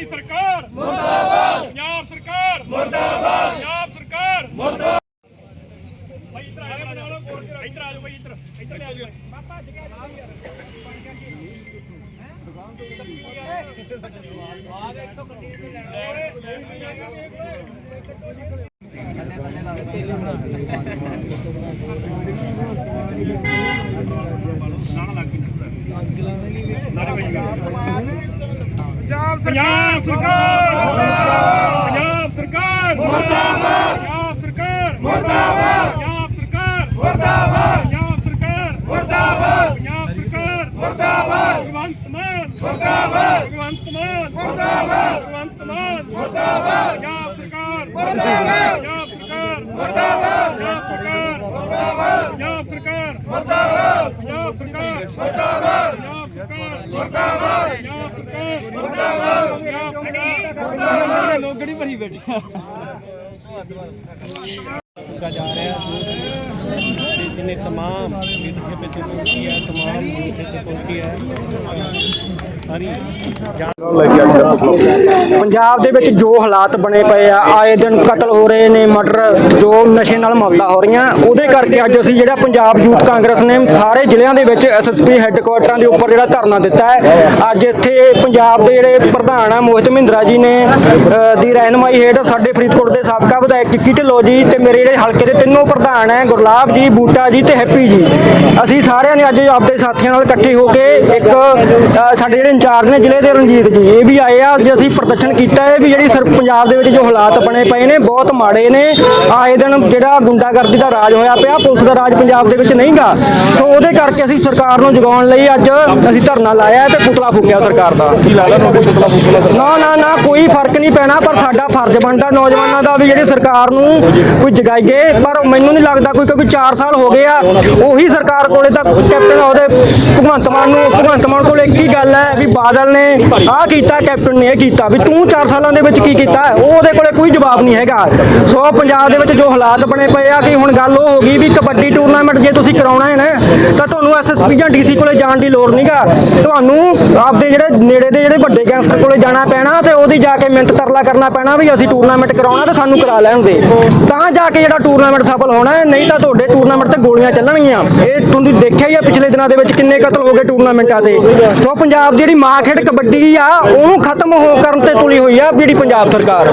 ਦੀ ਸਰਕਾਰ। ਮੁਰਦਾਬਾਦ। ਪੰਜਾਬ ਸਰਕਾਰ। ਮੁਰਦਾਬਾਦ। ਪੰਜਾਬ ਸਰਕਾਰ। ਮੁਰਦਾਬਾਦ ਭਾਈ ਇਧਰ ਆ ਜਾਓ ਇਧਰ ਨਾ ਲੱਗ ਪੰਜਾਬ ਸਰਕਾਰ ਪੰਜਾਬ ਸਰਕਾਰ ਮੁਰਦਾਬਾਦ ਪੰਜਾਬ ਸਰਕਾਰ ਮੁਰਦਾਬਾਦ ਪੰਜਾਬ ਸਰਕਾਰ ਮੁਰਦਾਬਾਦ ਪੰਜਾਬ ਸਰਕਾਰ ਮੁਰਦਾਬਾਦ ਪੰਜਾਬ ਸਰਕਾਰ ਮੁਰਦਾਬਾਦ ਭਗਵੰਤ ਮਾਨ ਮੁਰਦਾਬਾਦ ਭਗਵੰਤ ਮਾਨ ਮੁਰਦਾਬਾਦ ਭਗਵੰਤ ਮਾਨ ਮੁਰਦਾਬਾਦ ਪੰਜਾਬ ਸਰਕਾਰ ਮੁਰਦਾਬਾਦ ਪੰਜਾਬ ਸਰਕਾਰ ਮੁਰਦਾਬਾਦ ਪੰਜਾਬ ਸਰਕਾਰ ਮੁਰਦਾਬਾਦ ਪੰਜਾਬ ਸਰਕਾਰ ਮੁਰਦਾਬਾਦ ਪੰਜਾਬ ਸਰਕਾਰ ਮੁਰਦਾਬਾਦ ਲੋਕ ਗੜੀ ਭਰੀ ਬੈਠੇ ਆ ਜਾ ਰਿਹਾ ਤੇ ਜਿਨੇ तमाम ਲੀਡਰਸ਼ਿਪ ਇੱਥੇ ਪਹੁੰਚੀ ਹੈ ਤਮਾਮ ਲੀਡਰਸ਼ਿਪ ਪਹੁੰਚੀ ਹੈ ਸਾਰੀ ਪੰਜਾਬ ਦੇ ਵਿੱਚ ਜੋ ਹਾਲਾਤ ਬਣੇ ਪਏ ਆ, ਆਏ ਦਿਨ ਕਤਲ ਹੋ ਰਹੇ ਨੇ, ਮਰਡਰ, ਜੋ ਨਸ਼ੇ ਨਾਲ ਮੌਤਾਂ ਹੋ ਰਹੀਆਂ, ਉਹਦੇ ਕਰਕੇ ਅੱਜ ਅਸੀਂ ਜਿਹੜਾ ਪੰਜਾਬ ਯੂਥ ਕਾਂਗਰਸ ਨੇ ਸਾਰੇ ਜ਼ਿਲ੍ਹਿਆਂ ਦੇ ਵਿੱਚ ਐਸਐਸਪੀ ਹੈੱਡਕੁਆਟਰਾਂ ਦੇ ਉੱਪਰ ਜਿਹੜਾ ਧਰਨਾ ਦਿੱਤਾ ਹੈ, ਅੱਜ ਇੱਥੇ ਪੰਜਾਬ ਦੇ ਜਿਹੜੇ ਪ੍ਰਧਾਨ ਆ, ਮੋਹਿਤ ਮਹਿੰਦਰਾ ਜੀ ਨੇ ਦੀ ਰਹਿਨਮਾਈ ਹੇਠ ਸਾਡੇ ਫਰੀਦਕੋਟ ਦੇ ਸਾਬਕਾ ਵਿਧਾਇਕ ਕਿੱਕੀ ਢਿੱਲੋਂ ਜੀ ਤੇ ਮੇਰੇ ਜਿਹੜੇ ਹਲਕੇ ਦੇ ਤਿੰਨੋਂ ਪ੍ਰਧਾਨ ਹੈ, ਗੁਰਲਾਬ ਜੀ, ਬੂਟਾ ਜੀ ਤੇ ਹੈਪੀ ਜੀ। ਅਸੀਂ ਸਾਰਿਆਂ ਨੇ ਅੱਜ ਆਪਦੇ ਸਾਥੀਆਂ ਨਾਲ ਇਕੱਠੇ ਹੋ ਕੇ ਇੱਕ ਸਾਡੇ ਜਿਹੜੇ ਇੰਚਾਰਜ ਨੇ ਜ਼ਿਲ੍ਹੇ ਦੇ ਰਣਜੀਤ ਜੀ। ਇਹ ਵੀ ਆਏ ਆ ਅੱਜ ਅਸੀਂ ਪ੍ਰਦਰਸ਼ਨ ਕੀਤਾ। ਹੈ ਵੀ ਜਿਹੜੀ ਸਰ ਪੰਜਾਬ ਦੇ ਵਿੱਚ ਜੋ ਹਾਲਾਤ ਬਣੇ ਪਏ ਨੇ ਬਹੁਤ ਮਾੜੇ ਨੇ। ਆਏ ਦਿਨ ਜਿਹੜਾ ਗੁੰਡਾਗਰਦੀ ਦਾ ਰਾਜ ਹੋਇਆ ਪਿਆ ਪੁਲਿਸ ਦਾ ਰਾਜ ਪੰਜਾਬ ਦੇ ਵਿੱਚ ਨਹੀਂਗਾ। ਸੋ ਉਹਦੇ ਕਰਕੇ ਅਸੀਂ ਸਰਕਾਰ ਨੂੰ ਜਗਾਉਣ ਲਈ ਅੱਜ ਅਸੀਂ ਧਰਨਾ ਲਾਇਆ ਤੇ ਪੁਤਲਾ ਫੂਕਿਆ ਸਰਕਾਰ ਦਾ। ਕੀ ਲੱਗਦਾ ਪੁਤਲਾ ਫੂਕਣਾ ਨਾ ਨਾ ਨਾ ਕੋਈ ਫ਼ਰਕ ਨਹੀਂ ਪੈਣਾ ਪਰ ਸਾਡਾ ਫਰਜ਼ ਬਣਦਾ ਨੌਜਵਾਨਾਂ ਦਾ ਵੀ ਜਿਹੜੀ ਸਰਕਾਰ ਨੂੰ ਕੋਈ ਜਗਾਈਏ। ਪਰ ਮੈਨੂੰ ਨਹੀਂ ਲੱਗਦਾ ਕੋਈ ਕਿਉਂਕਿ 4 ਸਾਲ ਹੋ ਗਏ ਆ ਉਹੀ ਸਰਕਾਰ ਕੋਲੇ ਤਾਂ ਕੈਪਟਨ ਉਹਦੇ ਭਗਵੰਤ ਮਾਨ ਨੂੰ ਭਗਵੰਤ ਮਾਨ ਕੋਲੇ ਇੱਕ ਹੀ ਗੱਲ ਹੈ ਵੀ ਬਾਦਲ ਨੇ ਆਹ ਕੀਤਾ, ਕੈਪਟਨ ਨੇ ਇਹ ਕੀਤਾ ਵੀ ਤੂੰ 4 ਸਾਲਾਂ ਦੇ ਵਿੱਚ ਕੀ ਕੀਤਾ? ਉਹ ਉਹਦੇ ਕੋਲੇ ਕੋਈ ਜਵਾਬ ਨਹੀਂ ਹੈਗਾ। ਸੋ ਪੰਜਾਬ ਦੇ ਵਿੱਚ ਜੋ ਹਾਲਾਤ ਬਣੇ ਪਏ ਆ ਕਿ ਹੁਣ ਗੱਲ ਉਹ ਹੋ ਗਈ ਵੀ ਕਬੱਡੀ ਟੂਰਨਾਮੈਂਟ ਜੇ ਤੁਸੀਂ ਕਰਾਉਣਾ ਹੈ ਨਾ, ਤਾਂ ਤੁਹਾਨੂੰ ਐਸਐਸਪੀ ਜਾਂ ਡੀਸੀ ਕੋਲੇ ਜਾਣ ਦੀ ਲੋੜ ਨਹੀਂਗਾ ਤੁਹਾਨੂੰ ਆਪਦੇ ਜਿਹੜੇ ਨੇੜੇ ਦੇ ਜਿਹੜੇ ਵੱਡੇ ਗੈਂਗਸਟਰ ਕੋਲੇ ਜਾਣਾ ਪੈਣਾ ਤੇ ਉਹਦੀ ਜਾ ਕੇ ਮਿੰਟ ਤਰਲਾ ਕਰਨਾ ਪੈਣਾ ਵੀ ਅਸੀਂ ਟੂਰਨਾਮੈਂਟ ਕਰਾਉਣਾ ਤੇ ਸਾਨੂੰ ਕਰਾ ਲੈਣ ਦੇ। ਤਾਂ ਜਾ ਕੇ ਜਿਹੜਾ ਟੂਰਨਾਮੈਂਟ ਸਫਲ ਹੋਣਾ ਹੈ, ਨਹੀਂ ਤਾਂ ਤੁਹਾਡੇ ਟੂਰਨਾਮੈਂਟ ਤੇ ਗੋਲੀਆਂ ਚੱਲਣਗੀਆਂ। ਇਹ ਤੁਸੀਂ ਦੇਖਿਆ ਹੀ ਆ ਪਿਛਲੇ ਦਿਨਾਂ ਦੇ ਵਿੱਚ ਕਿੰਨੇ ਕਤਲ ਹੋ ਗਏ ਟੂਰਨਾਮੈਂਟਾਂ ਤੇ। ਸੋ ਪੰਜਾਬ ਦੀ ਜਿਹੜੀ ਮਾਂ ਖੇਡ ਕਬੱਡੀ ਆ, ਉਹਨੂੰ ਖਤਮ ਹੋ ਕਰਨ ਤੇ ਤੁਲੀ ਹੋਈ ਆ, ਜਿਹੜੀ ਪੰਜਾਬ ਸਰਕਾਰ।